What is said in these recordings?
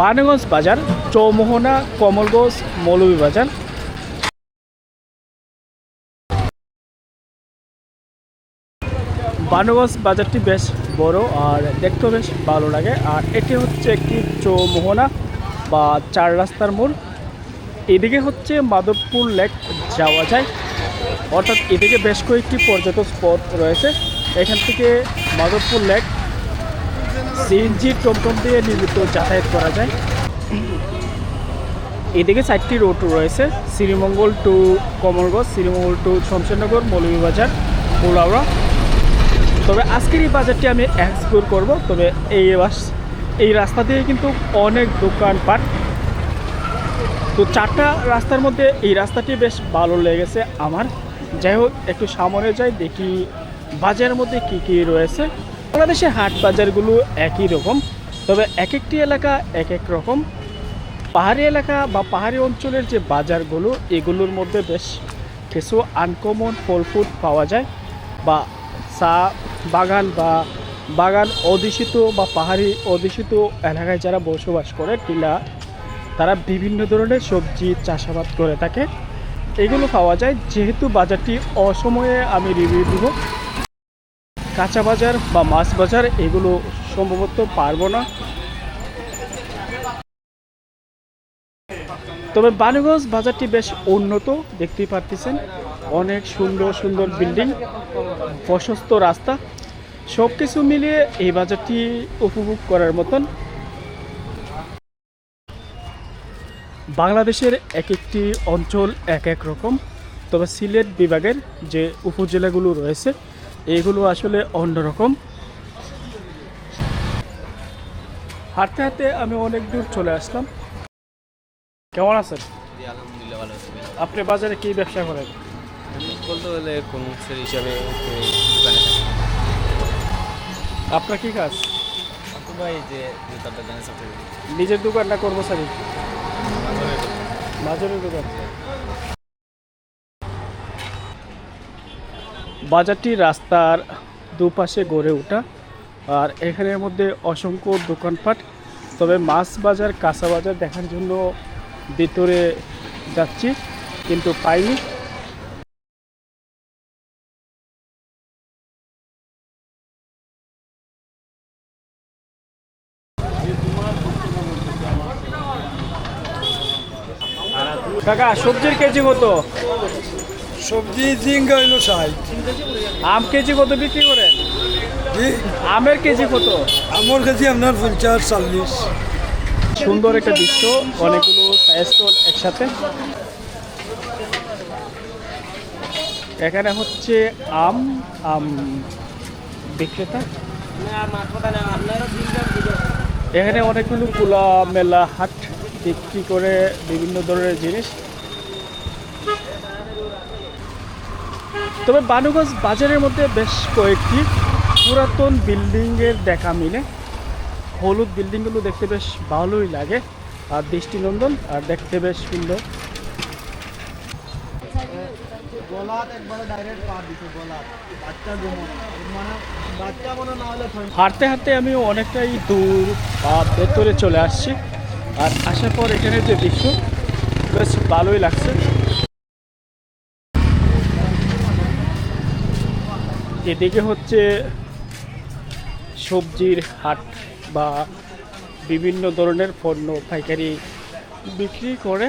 বানেগঞ্জ বাজার, চৌমোহনা, কমলগঞ্জ, মৌলভী বাজার। বানুগঞ্জ বাজারটি বেশ বড় আর দেখতেও বেশ ভালো লাগে। আর এটি হচ্ছে একটি চৌমোহনা বা চার রাস্তার মোড়। এদিকে হচ্ছে মাধবপুর লেক যাওয়া যায়। অর্থাৎ এদিকে বেশ কয়েকটি পর্যটন স্পট রয়েছে। এখান থেকে মাধবপুর লেক সিএনজি টমটম দিয়ে নিয়মিত যাতায়াত করা যায়। এদিকে চারটি রোড রয়েছে, শ্রীমঙ্গল টু কমলগঞ্জ, শ্রীমঙ্গল টু শমশেরনগর, মৌলভীবাজার, পোলাওড়া। তবে আজকের এই বাজারটি আমি এক্সপ্লোর করব, তবে এই এই রাস্তা দিয়ে কিন্তু অনেক দোকানপাট। তো চারটা রাস্তার মধ্যে এই রাস্তাটি বেশ ভালো লেগেছে আমার। যাই হোক, একটু সামনে যাই, দেখি বাজারের মধ্যে কি কি রয়েছে। বাংলাদেশে হাট বাজারগুলো একই রকম, তবে এক একটি এলাকা এক এক রকম। পাহাড়ি এলাকা বা পাহাড়ি অঞ্চলের যে বাজারগুলো, এগুলোর মধ্যে বেশ কিছু আনকমন ফল ফুড পাওয়া যায় বা চা বাগান বা বাগান অধিষ্ঠিত বা পাহাড়ি অধিষ্ঠিত এলাকায় যারা বসবাস করে, টিলা, তারা বিভিন্ন ধরনের সবজি চাষাবাদ করে থাকে। এগুলো পাওয়া যায়। যেহেতু বাজারটি অসময়ে আমি রিভিউ দিব কাঁচা বাজার বা মাছ বাজার এগুলো সম্ভবত পারব না। তবে বানুগঞ্জ বাজারটি বেশ উন্নত, দেখতেই পারতেছেন। অনেক সুন্দর সুন্দর বিল্ডিং, প্রশস্ত রাস্তা। সব কিছু মিলিয়ে এই বাজারটি উপভোগ করার মতন। বাংলাদেশের এক একটি অঞ্চল এক এক রকম, তবে সিলেট বিভাগের যে উপজেলাগুলো রয়েছে এগুলো আসলে অন্যরকম হাঁটতে হাঁটতে আমি অনেক দূর চলে আসলাম। কেমন আছেন? আলহামদুলিল্লাহ ভালো আছি আপনি বাজারে কি ব্যবসা করেন? বলতে গেলে কোন হিসাবে। আপনার কি কাজ? ভাই যে নিজের দোকান না কর্মচারী বাজারের দোকান। বাজারটি রাস্তার দুপাশে গড়ে ওঠা। আর এখানের মধ্যে অসংখ্য দোকানপাট। তবে মাছ বাজার, কাঁচা বাজার দেখার জন্য ভিতরে যাচ্ছি, কিন্তু পাইনি। কাকা, সবজির কেজি কত? সবজি জিঙ্গা হইল ষাট। আম কেজি কত বিক্রি করেন? জি। আমের কেজি কত? আমার কেজি আপনার পঞ্চাশ চল্লিশ। সুন্দর একটা দৃশ্য অনেকগুলো স্টল একসাথে। এখানে হচ্ছে আম আম বিক্রেতা। এখানে অনেকগুলো খোলা মেলা হাট বিক্রি করে বিভিন্ন ধরনের জিনিস। তবে বানুগঞ্জ বাজারের মধ্যে বেশ কয়েকটি পুরাতন বিল্ডিংয়ের দেখা মিলে। হলুদ বিল্ডিংগুলো দেখতে বেশ ভালোই লাগে আর দৃষ্টিনন্দন আর দেখতে বেশ সুন্দর। হাঁটতে হাঁটতে আমি অনেকটাই দূর ভেতরে চলে আসছি আর আসার পর এখানে যে দৃশ্য বেশ ভালোই লাগছে। এদিকে হচ্ছে সবজির হাট বা বিভিন্ন ধরনের পণ্য পাইকারি বিক্রি করে।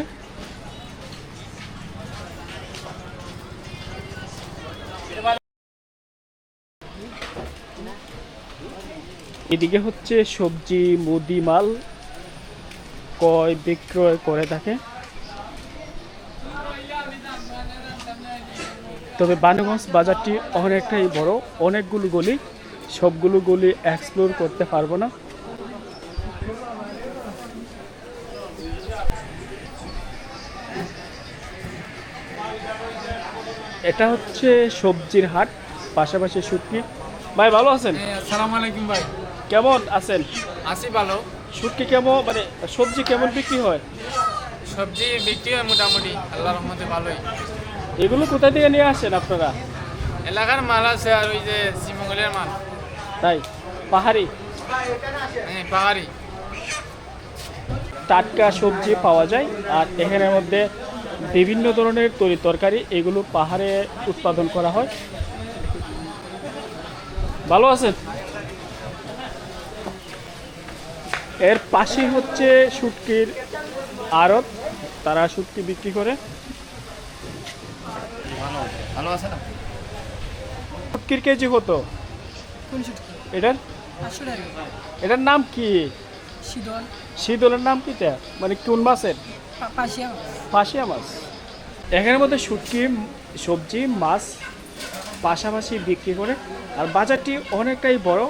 এদিকে হচ্ছে সবজি মুদি মাল ক্রয় বিক্রয় করে থাকে। তবে বানুগঞ্জ বাজারটি অনেকটাই বড়। অনেকগুলো গলি সবগুলো গলি এক্সপ্লোর করতে পারব না। এটা হচ্ছে সবজির হাট পাশাপাশি শুটকি। ভাই ভালো আছেন? আসসালামু আলাইকুম ভাই। কেমন আছেন? আসি ভালো। শুটকি কেমন মানে সবজি কেমন বিক্রি হয়? সবজি বিক্রি হয় মোটামুটি আল্লাহ রহমতে ভালোই। এগুলো কোথা থেকে নিয়ে আসেন আপনারা? এলাকার মাল আছে আর ওই যে শ্রীমঙ্গলের মাল। তাই? পাহাড়ি? হ্যাঁ পাহাড়ি। টাটকা সবজি পাওয়া যায় আর এখানের মধ্যে বিভিন্ন ধরনের তরি তরকারি এগুলো পাহাড়ে উৎপাদন করা হয়। ভালো আছেন? এর পাশে হচ্ছে শুটকির আড়ত। তারা শুটকি বিক্রি করে। ভালো আছে। না শুটকির কেজি কত কোন শুটকি এটার? এটার নাম কি? শীতল। শীতলের নাম কিটা? মানে কোন মাছের? পাশিয়া মাছ। এখানের মধ্যে শুটকি সবজি মাছ পাশাপাশি বিক্রি করে। আর বাজারটি অনেকটাই বড়।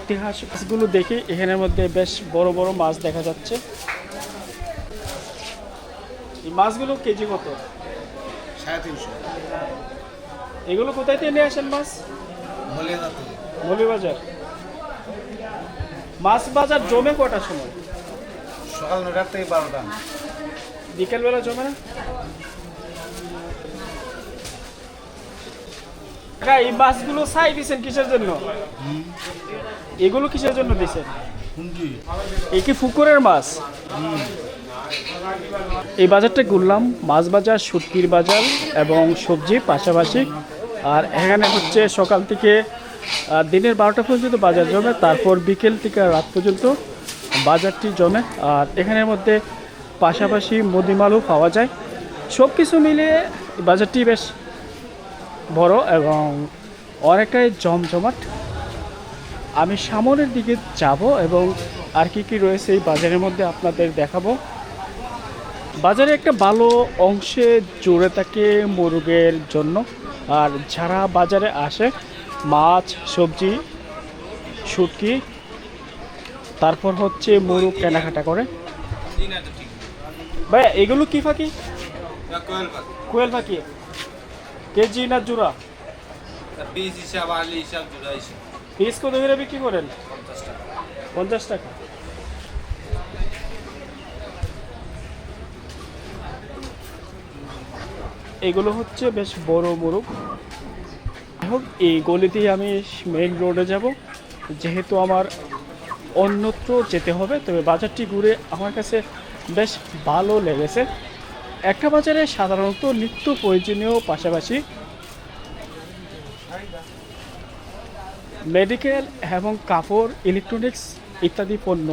ইতিহাসগুলো দেখি এখানের মধ্যে বেশ বড় বড় মাছ দেখা যাচ্ছে। এই মাছগুলো কেজি কত? সাড়ে তিনশো। এগুলো কোথায় থেকে নিয়ে আসেন মাছ? মৌলিবাজার। মাছ বাজার জমে কটার সময়? সকাল নটার থেকে বারোটা। বিকেলবেলা জমে না? এই মাছগুলো ছাই দিছেন কিসের জন্য? এগুলো কিসের জন্য দিছেন এই কি পুকুরের মাছ? এই বাজারটা ঘুরলাম, মাছ বাজার শুটকির বাজার এবং সবজি পাশাপাশি। আর এখানে হচ্ছে সকাল থেকে দিনের বারোটা পর্যন্ত বাজার জমে, তারপর বিকেল থেকে রাত পর্যন্ত বাজারটি জমে। আর এখানের মধ্যে পাশাপাশি মুদিমালও পাওয়া যায়। সব কিছু এই বাজারটি বেশ বড় এবং অনেকটাই জমজমাট। আমি সামনের দিকে যাব এবং আর কি কি রয়েছে এই বাজারের মধ্যে আপনাদের দেখাবো। বাজারে একটা ভালো অংশে জুড়ে থাকে মুরগের জন্য। আর যারা বাজারে আসে মাছ সবজি শুটকি তারপর হচ্ছে মুরগ কেনাকাটা করে। ভাই এগুলো কি ফাঁকি? কোয়েল ফাঁকি। কেজি না জোড়া? পিস হিসাব আলি হিসাব জুড়া হিসাব। পিস কত করে বিক্রি করেন? পঞ্চাশ টাকা। এগুলো হচ্ছে বেশ বড় মোরগ। হোক, এই গলিতেই আমি মেইন রোডে যাব। যেহেতু আমার অন্যত্র যেতে হবে, তবে বাজারটি ঘুরে আমার কাছে বেশ ভালো লেগেছে। একটা বাজারে সাধারণত নিত্য প্রয়োজনীয় পাশাপাশি মেডিকেল এবং কাপড় ইলেকট্রনিক্স ইত্যাদি পণ্য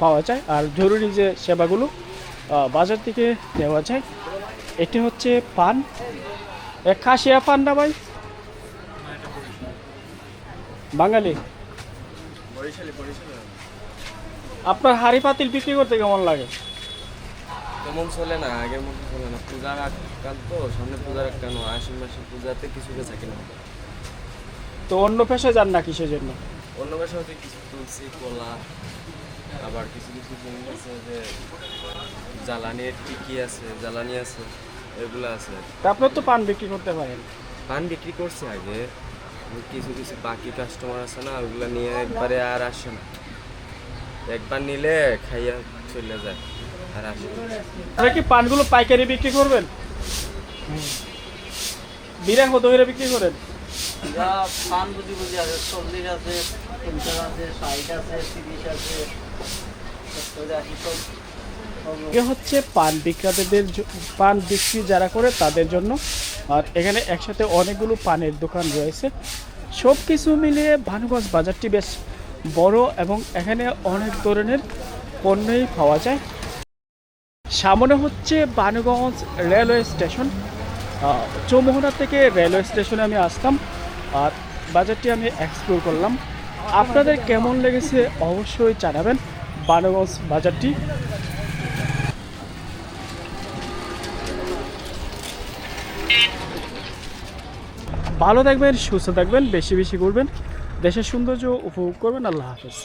পাওয়া যায়। আর জরুরি যে সেবাগুলো বাজার থেকে নেওয়া যায় এটি হচ্ছে পান। এ খাসিয়া পান না ভাই? বাঙালি? আপনার হাড়ি পাতিল বিক্রি করতে কেমন লাগে? তেমন চলে না আগের মতো চলে না। পূজার আজকাল তো সামনে পূজার একটা আশ্বিন মাসে পূজাতে কিছু বেচা কিনা হবে। তো অন্য পেশায় যান না কিসের জন্য? অন্য বেশা হচ্ছে কিছু তুলসী কলা আবার কিছু কিছু জিনিস আছে যে জ্বালানির টিকি আছে জ্বালানি আছে। এগুলো আছে। তা আপনার তো পান বিক্রি করতে পারেন। পান বিক্রি করছে আগে। কিছু কিছু বাকি কাস্টমার আছে না ওগুলো নিয়ে একবারে আর আসে না। একবার নিলে খাইয়া চলে যায় আর আসে না। আপনারা কি পানগুলো পাইকারি বিক্রি করবেন? বিরা কত করে বিক্রি করেন? যা পান বুঝি বুঝি আছে চল্লিশ আছে পঞ্চাশ আছে ষাট আছে তিরিশ আছে সত্তর আশি সব এ হচ্ছে পান বিক্রেতাদের পান বিক্রি যারা করে তাদের জন্য। আর এখানে একসাথে অনেকগুলো পানের দোকান রয়েছে। সব কিছু মিলিয়ে ভানুগঞ্জ বাজারটি বেশ বড় এবং এখানে অনেক ধরনের পণ্যই পাওয়া যায়। সামনে হচ্ছে বানুগঞ্জ রেলওয়ে স্টেশন। চৌমোহনা থেকে রেলওয়ে স্টেশনে আমি আসতাম আর বাজারটি আমি এক্সপ্লোর করলাম। আপনাদের কেমন লেগেছে অবশ্যই জানাবেন। বানুগঞ্জ বাজারটি। ভালো থাকবেন সুস্থ থাকবেন বেশি বেশি করবেন। দেশের সৌন্দর্য উপভোগ করবেন। আল্লাহ হাফেজ।